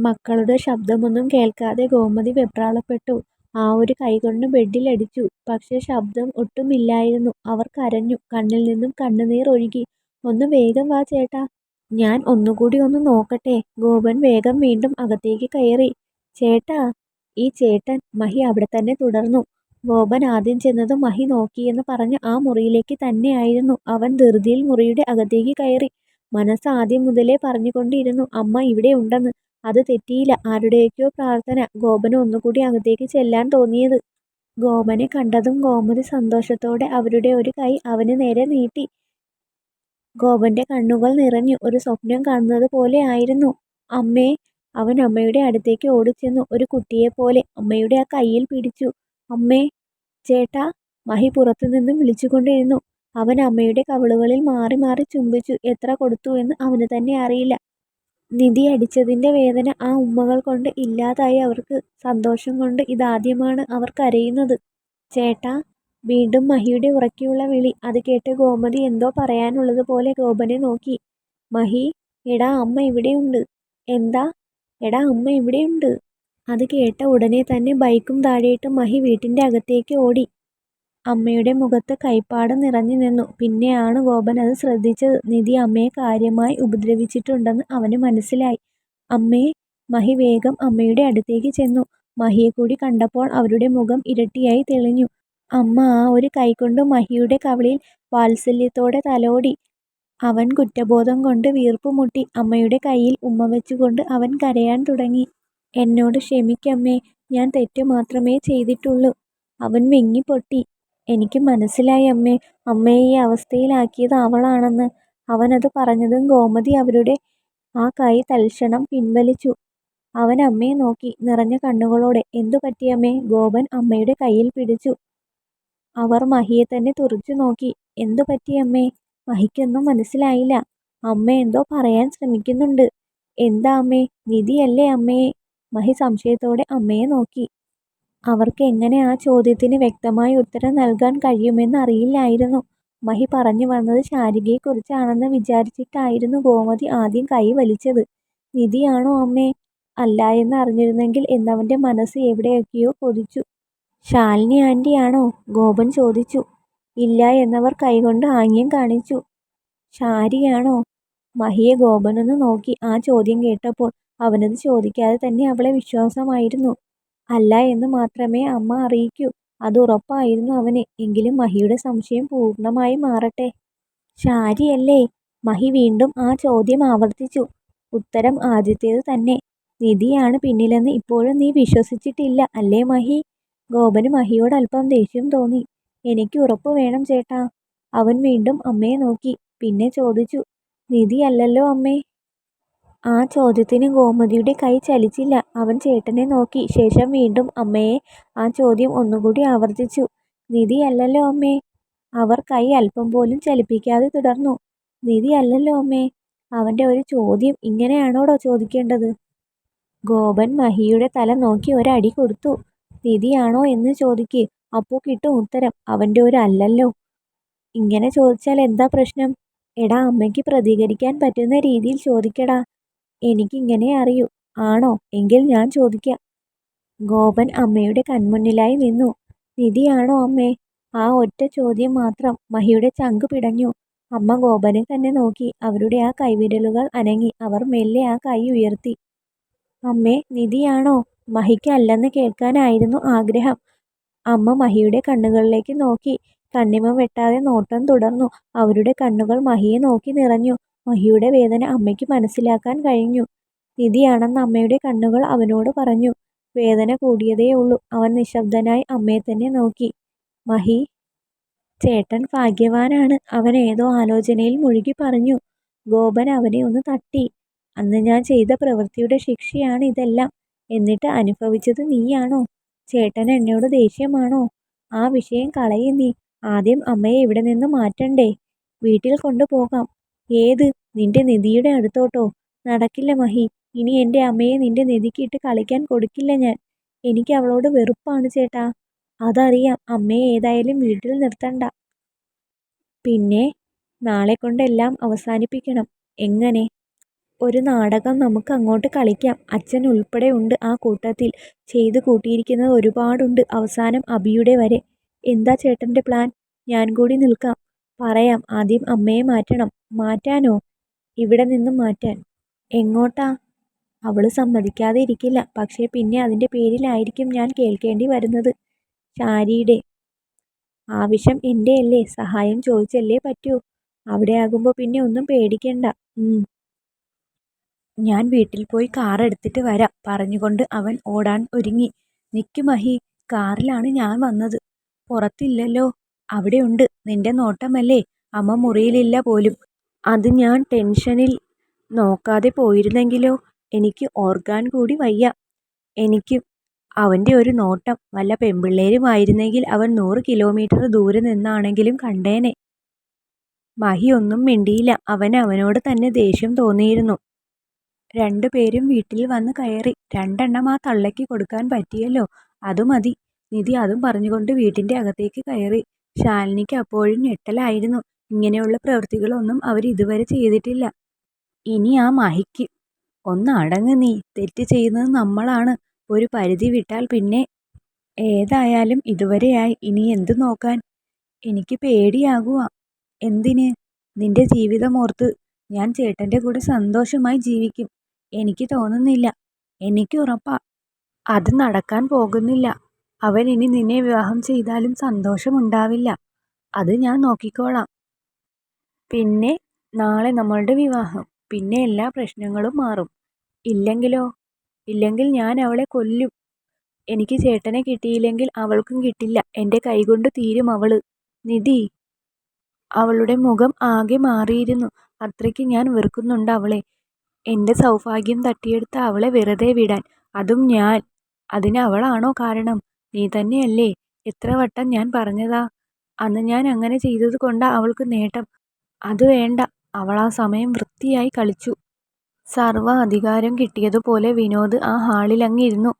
മക്കളുടെ ശബ്ദമൊന്നും കേൾക്കാതെ ഗോമതി വെപ്രാളപ്പെട്ടു. ആ ഒരു കൈകൊണ്ട് ബെഡിലടിച്ചു. പക്ഷേ ശബ്ദം ഒട്ടുമില്ലായിരുന്നു. അവർ കരഞ്ഞു. കണ്ണിൽ നിന്നും കണ്ണുനീർ ഒഴുകി. "ഒന്ന് വേഗം വാ ചേട്ടാ. ഞാൻ ഒന്നുകൂടി ഒന്ന് നോക്കട്ടെ. " ഗോപൻ വേഗം വീണ്ടും അകത്തേക്ക് കയറി. "ചേട്ടാ. " ഈ ചേട്ടൻ മഹി അവിടെ തന്നെ തുടർന്നു. ഗോപൻ ആദ്യം ചെന്നത് മഹി നോക്കിയെന്ന് പറഞ്ഞ് ആ മുറിയിലേക്ക് തന്നെയായിരുന്നു. അവൻ ധൃതിയിൽ മുറിയുടെ അകത്തേക്ക് കയറി. മനസ്സ് ആദ്യം മുതലേ പറഞ്ഞുകൊണ്ടിരുന്നു അമ്മ ഇവിടെ ഉണ്ടെന്ന്. അത് തെറ്റിയില്ല. ആരുടെയൊക്കെയോ പ്രാർത്ഥന ഗോപന് ഒന്നുകൂടി അകത്തേക്ക് ചെല്ലാൻ തോന്നിയത്. ഗോപനെ കണ്ടതും ഗോമതി സന്തോഷത്തോടെ അവരുടെ ഒരു കൈ അവന് നേരെ നീട്ടി. ഗോപന്റെ കണ്ണുകൾ നിറഞ്ഞു. ഒരു സ്വപ്നം കാണുന്നത് പോലെ ആയിരുന്നു. "അമ്മേ. " അവൻ അമ്മയുടെ അടുത്തേക്ക് ഓടിച്ചെന്നു. ഒരു കുട്ടിയെ പോലെ അമ്മയുടെ ആ കയ്യിൽ പിടിച്ചു. "അമ്മേ. ചേട്ടാ. " മഹി പുറത്തു നിന്നും വിളിച്ചുകൊണ്ടിരുന്നു. അവൻ അമ്മയുടെ കവിളുകളിൽ മാറി മാറി ചുംബിച്ചു. എത്ര കൊടുത്തു എന്ന് അവന് തന്നെ അറിയില്ല. നിധി അടിച്ചതിന്റെ വേദന ആ ഉമ്മകൾ കൊണ്ട് ഇല്ലാതായി അവർക്ക്. സന്തോഷം കൊണ്ട് ഇതാദ്യമാണ് അവർ കരയുന്നത്. "ചേട്ടാ. " വീണ്ടും മഹിയുടെ ഉറക്കിയുള്ള വിളി. അത് കേട്ട് ഗോമതി എന്തോ പറയാനുള്ളത് പോലെ ഗോപനെ നോക്കി. "മഹി. എടാ അമ്മ ഇവിടെയുണ്ട്. " "എന്താ? " "എടാ അമ്മ ഇവിടെയുണ്ട്. " അത് കേട്ട ഉടനെ തന്നെ ബൈക്കും താഴെയിട്ട് മഹി വീട്ടിന്റെ അകത്തേക്ക് ഓടി. അമ്മയുടെ മുഖത്ത് കൈപ്പാട് നിറഞ്ഞു നിന്നു. പിന്നെയാണ് ഗോപൻ അത് ശ്രദ്ധിച്ചത്. നിധി അമ്മയെ കാര്യമായി ഉപദ്രവിച്ചിട്ടുണ്ടെന്ന് അവന് മനസ്സിലായി. "അമ്മേ. " മഹി വേഗം അമ്മയുടെ അടുത്തേക്ക് ചെന്നു. മഹിയെ കൂടി കണ്ടപ്പോൾ അവരുടെ മുഖം ഇരട്ടിയായി തെളിഞ്ഞു. അമ്മ ആ ഒരു കൈകൊണ്ട് മഹിയുടെ കവളിയിൽ വാത്സല്യത്തോടെ തലോടി. അവൻ കുറ്റബോധം കൊണ്ട് വീർപ്പുമുട്ടി. അമ്മയുടെ കയ്യിൽ ഉമ്മ വെച്ചുകൊണ്ട് അവൻ കരയാൻ തുടങ്ങി. "എന്നോട് ക്ഷമിക്കമ്മേ. ഞാൻ തെറ്റു മാത്രമേ ചെയ്തിട്ടുള്ളൂ. " അവൻ വിങ്ങിപ്പൊട്ടി. "എനിക്ക് മനസ്സിലായി അമ്മേ. അമ്മയെ ഈ അവസ്ഥയിലാക്കിയത് അവളാണെന്ന്. " അവനത് പറഞ്ഞതും ഗോമതി അവരുടെ ആ കൈ തൽക്ഷണം പിൻവലിച്ചു. അവൻ അമ്മയെ നോക്കി. നിറഞ്ഞ കണ്ണുകളോടെ. "എന്തു പറ്റിയമ്മേ " ഗോപൻ അമ്മയുടെ കയ്യിൽ പിടിച്ചു. അവർ മഹിയെ തന്നെ തുറച്ചു നോക്കി. "എന്തു പറ്റിയമ്മേ " മഹിക്കൊന്നും മനസ്സിലായില്ല. അമ്മ എന്തോ പറയാൻ ശ്രമിക്കുന്നുണ്ട്. "എന്താ അമ്മേ. നിധിയല്ലേ അമ്മയെ? " മഹി സംശയത്തോടെ അമ്മയെ നോക്കി. അവർക്ക് എങ്ങനെ ആ ചോദ്യത്തിന് വ്യക്തമായ ഉത്തരം നൽകാൻ കഴിയുമെന്ന് അറിയില്ലായിരുന്നു. മഹി പറഞ്ഞു വന്നത് ശാരികയെക്കുറിച്ചാണെന്ന് വിചാരിച്ചിട്ടായിരുന്നു ഗോമതി ആദ്യം കൈ വലിച്ചത്. "നിധിയാണോ അമ്മേ? " എന്ന് അറിഞ്ഞിരുന്നെങ്കിൽ എന്നവന്റെ മനസ്സ് എവിടെയൊക്കെയോ കൊതിച്ചു. "ശാലിനി ആന്റിയാണോ? " ഗോപൻ ചോദിച്ചു. "ഇല്ല " എന്നവർ കൈകൊണ്ട് ആംഗ്യം കാണിച്ചു. "ശാരിയാണോ? " മഹിയെ ഗോപനൊന്ന് നോക്കി. ആ ചോദ്യം കേട്ടപ്പോൾ അവനത് ചോദിക്കാതെ തന്നെ അവളെ വിശ്വാസമായിരുന്നു. "അല്ല എന്ന് മാത്രമേ അമ്മ അറിയിക്കൂ. " അത് ഉറപ്പായിരുന്നു അവന്. എങ്കിലും മഹിയുടെ സംശയം പൂർണമായി മാറട്ടെ. "ശാരിയല്ലേ? " മഹി വീണ്ടും ആ ചോദ്യം ആവർത്തിച്ചു. "ഉത്തരം ആദ്യത്തേത് തന്നെ. നിധിയാണ് പിന്നിലെന്ന് ഇപ്പോഴും നീ വിശ്വസിച്ചിട്ടില്ല അല്ലേ മഹി? " ഗോപന് മഹിയോട് അല്പം ദേഷ്യം തോന്നി. "എനിക്ക് ഉറപ്പ് വേണം ചേട്ടാ. " അവൻ വീണ്ടും അമ്മയെ നോക്കി. പിന്നെ ചോദിച്ചു. നിധി അല്ലല്ലോ അമ്മേ? " ആ ചോദ്യത്തിന് ഗോമതിയുടെ കൈ ചലിച്ചില്ല. അവൻ ചേട്ടനെ നോക്കി. ശേഷം വീണ്ടും അമ്മയെ ആ ചോദ്യം ഒന്നുകൂടി ആവർത്തിച്ചു. "നിധിയല്ലല്ലോ അമ്മേ? " അവർ കൈ അല്പം പോലും ചലിപ്പിക്കാതെ തുടർന്നു. "നിധിയല്ലല്ലോ അമ്മേ. " അവന്റെ ഒരു ചോദ്യം ഇങ്ങനെയാണോടോ ചോദിക്കേണ്ടത്? ഗോപൻ മഹിയുടെ തല നോക്കി ഒരടി കൊടുത്തു. "നിധിയാണോ എന്ന് ചോദിക്ക്. അപ്പൊ കിട്ടും ഉത്തരം. " അവന്റെ ഒരു അല്ലല്ലോ. "ഇങ്ങനെ ചോദിച്ചാൽ എന്താ പ്രശ്നം? " "എടാ അമ്മയ്ക്ക് പ്രതികരിക്കാൻ പറ്റുന്ന രീതിയിൽ ചോദിക്കെടാ. എനിക്ക് ഇങ്ങനെ അറിയൂ. " "ആണോ. എങ്കിൽ ഞാൻ ചോദിക്കാം. " ഗോപൻ അമ്മയുടെ കൺമുന്നിലായി നിന്നു. "നിധിയാണോ അമ്മേ? " ആ ഒറ്റ ചോദ്യം മാത്രം. മഹിയുടെ ചങ്ക് പിടഞ്ഞു. അമ്മ ഗോപനെ തന്നെ നോക്കി. അവരുടെ ആ കൈവിരലുകൾ അനങ്ങി. അവർ മെല്ലെ ആ കൈ ഉയർത്തി. "അമ്മേ. നിധിയാണോ? " മഹിക്ക് അല്ലെന്ന് കേൾക്കാനായിരുന്നു ആഗ്രഹം. അമ്മ മഹിയുടെ കണ്ണുകളിലേക്ക് നോക്കി. കണ്ണിമ വെട്ടാതെ നോട്ടം തുടർന്നു. അവരുടെ കണ്ണുകൾ മഹിയെ നോക്കി നിറഞ്ഞു. മഹിയുടെ വേദന അമ്മയ്ക്ക് മനസ്സിലാക്കാൻ കഴിഞ്ഞു. "നിധിയാണെന്ന് അമ്മയുടെ കണ്ണുകൾ അവനോട് പറഞ്ഞു. " വേദന കൂടിയതേയുള്ളൂ. അവൻ നിശബ്ദനായി അമ്മയെ തന്നെ നോക്കി. "മഹി. ചേട്ടൻ ഭാഗ്യവാനാണ്. " അവൻ ഏതോ ആലോചനയിൽ മുഴുകി പറഞ്ഞു. ഗോപൻ അവനെ ഒന്ന് തട്ടി. "അന്ന് ഞാൻ ചെയ്ത പ്രവൃത്തിയുടെ ശിക്ഷയാണ് ഇതെല്ലാം. എന്നിട്ട് അനുഭവിച്ചത് നീയാണോ? ചേട്ടൻ എന്നോട് ദേഷ്യമാണോ? ആ വിഷയം കളയുന്നീ. ആദ്യം അമ്മയെ ഇവിടെ നിന്ന് മാറ്റണ്ടേ? വീട്ടിൽ കൊണ്ട് പോകാം. " "ഏത്? നിന്റെ നിധിയുടെ അടുത്തോട്ടോ? " "നടക്കില്ല മഹി. ഇനി എന്റെ അമ്മയെ നിന്റെ നിധിക്ക് ഇട്ട് കളിക്കാൻ കൊടുക്കില്ല ഞാൻ. എനിക്ക് അവളോട് വെറുപ്പാണ് ചേട്ടാ. " "അതറിയാം. അമ്മയെ ഏതായാലും വീട്ടിൽ നിർത്തണ്ട. പിന്നെ? " "നാളെ കൊണ്ടെല്ലാം അവസാനിപ്പിക്കണം. " "എങ്ങനെ? ഒരു നാടകം നമുക്ക് അങ്ങോട്ട് കളിക്കാം അച്ഛൻ ഉൾപ്പെടെ ഉണ്ട് ആ കൂട്ടത്തിൽ ചെയ്തു കൂട്ടിയിരിക്കുന്നത് ഒരുപാടുണ്ട് അവസാനം അബിയുടെ വരെ എന്താ ചേട്ടന്റെ പ്ലാൻ ഞാൻ കൂടി നിൽക്കാം പറയാം. ആദ്യം അമ്മയെ മാറ്റണം. മാറ്റാനോ? ഇവിടെ നിന്നും മാറ്റാൻ. എങ്ങോട്ടാ? അവൾ സമ്മതിക്കാതെ ഇരിക്കില്ല. പക്ഷേ പിന്നെ അതിന്റെ പേരിലായിരിക്കും ഞാൻ കേൾക്കേണ്ടി വരുന്നത്. ശാരിയുടെ ആവശ്യം എന്റെ അല്ലേ സഹായം ചോദിച്ചല്ലേ പറ്റൂ? അവിടെ ആകുമ്പോൾ പിന്നെ ഒന്നും പേടിക്കണ്ട. ഞാൻ വീട്ടിൽ പോയി കാർ എടുത്തിട്ട് വരാം. പറഞ്ഞുകൊണ്ട് അവൻ ഓടാൻ ഒരുങ്ങി. നിക്ക് മഹി കാറിലാണ് ഞാൻ വന്നത്. പുറത്തില്ലല്ലോ. അവിടെയുണ്ട്. നിന്റെ നോട്ടമല്ലേ? അമ്മ മുറിയിലില്ല പോലും. അത് ഞാൻ ടെൻഷനിൽ നോക്കാതെ പോയിരുന്നെങ്കിലോ? എനിക്ക് ഓർക്കാൻ കൂടി വയ്യ. എനിക്ക് അവന്റെ ഒരു നോട്ടം. വല്ല പെമ്പിള്ളേരുമായിരുന്നെങ്കിൽ അവൻ നൂറ് കിലോമീറ്റർ ദൂരെ നിന്നാണെങ്കിലും കണ്ടേനെ. മഹി ഒന്നും മിണ്ടിയില്ല. അവൻ അവനോട് തന്നെ ദേഷ്യം തോന്നിയിരുന്നു. രണ്ടുപേരും വീട്ടിൽ വന്ന് കയറി. രണ്ടെണ്ണം ആ തള്ളയ്ക്ക് കൊടുക്കാൻ പറ്റിയല്ലോ. അത് മതി. നിധി അതും പറഞ്ഞുകൊണ്ട് വീട്ടിന്റെ അകത്തേക്ക് കയറി. ശാലിനിക്ക് അപ്പോഴും ഞെട്ടലായിരുന്നു. ഇങ്ങനെയുള്ള പ്രവൃത്തികളൊന്നും അവർ ഇതുവരെ ചെയ്തിട്ടില്ല. ഇനി ആ മഹിക്ക് ഒന്ന് അടങ്ങ് നീ. തെറ്റ് ചെയ്യുന്നത് നമ്മളാണ്. ഒരു പരിധി വിട്ടാൽ പിന്നെ ഏതായാലും ഇതുവരെയായി. ഇനി എന്തു നോക്കാൻ? എനിക്ക് പേടിയാകുക എന്തിന്? നിന്റെ ജീവിതമോർത്ത് ഞാൻ ചേട്ടന്റെ കൂടെ സന്തോഷമായി ജീവിക്കും. എനിക്ക് തോന്നുന്നില്ല. എനിക്ക് ഉറപ്പാ. അത് നടക്കാൻ പോകുന്നില്ല. അവൻ ഇനി നിന്നെ വിവാഹം ചെയ്താലും സന്തോഷമുണ്ടാവില്ല. അത് ഞാൻ നോക്കിക്കോളാം. പിന്നെ നാളെ നമ്മളുടെ വിവാഹം. പിന്നെ എല്ലാ പ്രശ്നങ്ങളും മാറും. ഇല്ലെങ്കിലോ? ഇല്ലെങ്കിൽ ഞാൻ അവളെ കൊല്ലും. എനിക്ക് ചേട്ടനെ കിട്ടിയില്ലെങ്കിൽ അവൾക്കും കിട്ടില്ല. എന്റെ കൈകൊണ്ട് തീരും അവൾ. നിധി. അവളുടെ മുഖം ആകെ മാറിയിരുന്നു. അത്രയ്ക്ക് ഞാൻ വെറുക്കുന്നുണ്ട് അവളെ. എന്റെ സൗഭാഗ്യം തട്ടിയെടുത്ത അവളെ വെറുതെ വിടാൻ. അതും ഞാൻ. അതിന് അവളാണോ കാരണം? നീ തന്നെയല്ലേ? എത്ര വട്ടം ഞാൻ പറഞ്ഞതാ? അന്ന് ഞാൻ അങ്ങനെ ചെയ്തത് കൊണ്ടാ അവൾക്ക് നേട്ടം. അത് വേണ്ട. അവൾ ആ സമയം വൃത്തിയായി കളിച്ചു. സർവ അധികാരം കിട്ടിയതുപോലെ വിനോദ് ആ ഹാളിൽ അങ്ങിരുന്നു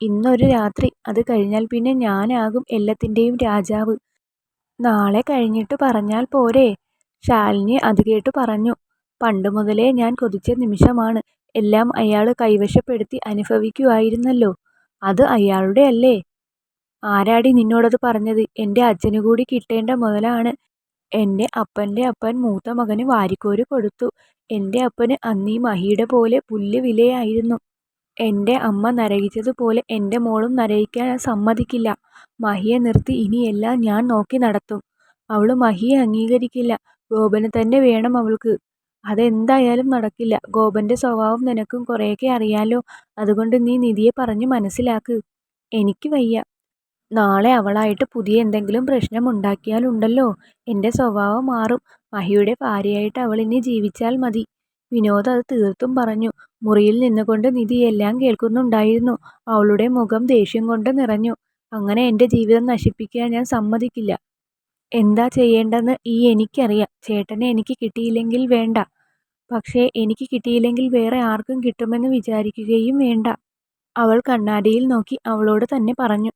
ഇന്നൊരു രാത്രി. അത് കഴിഞ്ഞാൽ പിന്നെ ഞാനാകും എല്ലാത്തിന്റെയും രാജാവ്. നാളെ കഴിഞ്ഞിട്ട് പറഞ്ഞാൽ പോരെ? ശാലിനി അത് കേട്ടു പറഞ്ഞു. പണ്ട് മുതലേ ഞാൻ കൊതിച്ച നിമിഷമാണ്. എല്ലാം അയാൾ കൈവശപ്പെടുത്തി അനുഭവിക്കുമായിരുന്നല്ലോ അത് അയാളുടെ അല്ലേ? ആരാടി നിന്നോടത് പറഞ്ഞത്? എന്റെ അച്ഛനു കൂടി കിട്ടേണ്ട മുതലാണ്. എന്റെ അപ്പന്റെ അപ്പൻ മൂത്ത മകന് വാരിക്കോര് കൊടുത്തു. എന്റെ അപ്പന് അന്നീ മഹിയുടെ പോലെ പുല്ല് വിലയായിരുന്നു. എന്റെ അമ്മ നരകിച്ചതുപോലെ എന്റെ മോളും നരകിക്കാൻ സമ്മതിക്കില്ല. മഹിയെ നിർത്തി ഇനിയെല്ലാം ഞാൻ നോക്കി നടത്തും. അവൾ മഹിയെ അംഗീകരിക്കില്ല. ഗോപനെ തന്നെ വേണം അവൾക്ക്. അതെന്തായാലും നടക്കില്ല. ഗോപന്റെ സ്വഭാവം നിനക്കും കുറേയൊക്കെ അറിയാലോ. അതുകൊണ്ട് നീ നിധിയെ പറഞ്ഞു മനസ്സിലാക്ക്. എനിക്ക് വയ്യ. നാളെ അവളായിട്ട് പുതിയ എന്തെങ്കിലും പ്രശ്നം ഉണ്ടാക്കിയാലുണ്ടല്ലോ. എന്റെ സ്വഭാവം മാറും. മഹിയുടെ ഭാര്യയായിട്ട് അവൾ ഇനി ജീവിച്ചാൽ മതി. വിനോദ് അത് തീർത്തും പറഞ്ഞു. മുറിയിൽ നിന്നുകൊണ്ട് നിധി എല്ലാം കേൾക്കുന്നുണ്ടായിരുന്നു. അവളുടെ മുഖം ദേഷ്യം കൊണ്ട് നിറഞ്ഞു. അങ്ങനെ എന്റെ ജീവിതം നശിപ്പിക്കാൻ ഞാൻ സമ്മതിക്കില്ല. എന്താ ചെയ്യേണ്ടെന്ന് ഈ എനിക്കറിയാം. ചേട്ടനെ എനിക്ക് കിട്ടിയില്ലെങ്കിൽ വേണ്ട. പക്ഷേ എനിക്ക് കിട്ടിയില്ലെങ്കിൽ വേറെ ആർക്കും കിട്ടുമെന്ന് വിചാരിക്കുകയും വേണ്ട. അവൾ കണ്ണാടിയിൽ നോക്കി അവളോട് തന്നെ പറഞ്ഞു.